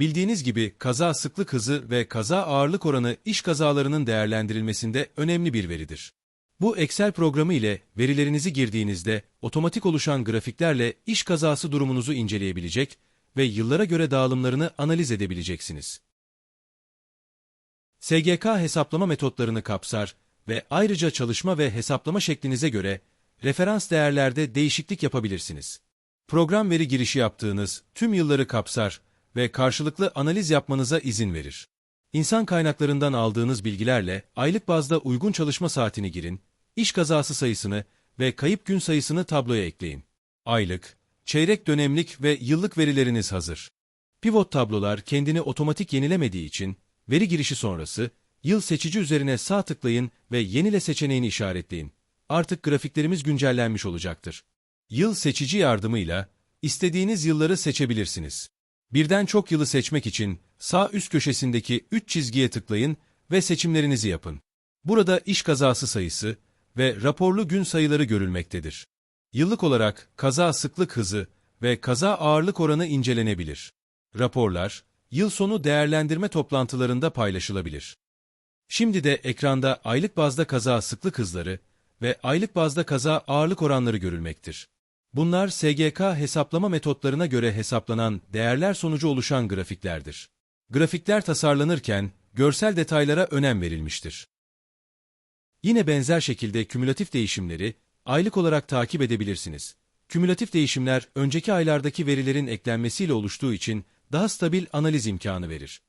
Bildiğiniz gibi kaza sıklık hızı ve kaza ağırlık oranı iş kazalarının değerlendirilmesinde önemli bir veridir. Bu Excel programı ile verilerinizi girdiğinizde otomatik oluşan grafiklerle iş kazası durumunuzu inceleyebilecek ve yıllara göre dağılımlarını analiz edebileceksiniz. SGK hesaplama metotlarını kapsar ve ayrıca çalışma ve hesaplama şeklinize göre referans değerlerde değişiklik yapabilirsiniz. Program veri girişi yaptığınız tüm yılları kapsar ve karşılıklı analiz yapmanıza izin verir. İnsan kaynaklarından aldığınız bilgilerle aylık bazda uygun çalışma saatini girin, iş kazası sayısını ve kayıp gün sayısını tabloya ekleyin. Aylık, çeyrek dönemlik ve yıllık verileriniz hazır. Pivot tablolar kendini otomatik yenilemediği için veri girişi sonrası yıl seçici üzerine sağ tıklayın ve yenile seçeneğini işaretleyin. Artık grafiklerimiz güncellenmiş olacaktır. Yıl seçici yardımıyla istediğiniz yılları seçebilirsiniz. Birden çok yılı seçmek için sağ üst köşesindeki 3 çizgiye tıklayın ve seçimlerinizi yapın. Burada iş kazası sayısı ve raporlu gün sayıları görülmektedir. Yıllık olarak kaza sıklık hızı ve kaza ağırlık oranı incelenebilir. Raporlar, yıl sonu değerlendirme toplantılarında paylaşılabilir. Şimdi de ekranda aylık bazda kaza sıklık hızları ve aylık bazda kaza ağırlık oranları görülmektir. Bunlar SGK hesaplama metotlarına göre hesaplanan değerler sonucu oluşan grafiklerdir. Grafikler tasarlanırken görsel detaylara önem verilmiştir. Yine benzer şekilde kümülatif değişimleri aylık olarak takip edebilirsiniz. Kümülatif değişimler önceki aylardaki verilerin eklenmesiyle oluştuğu için daha stabil analiz imkanı verir.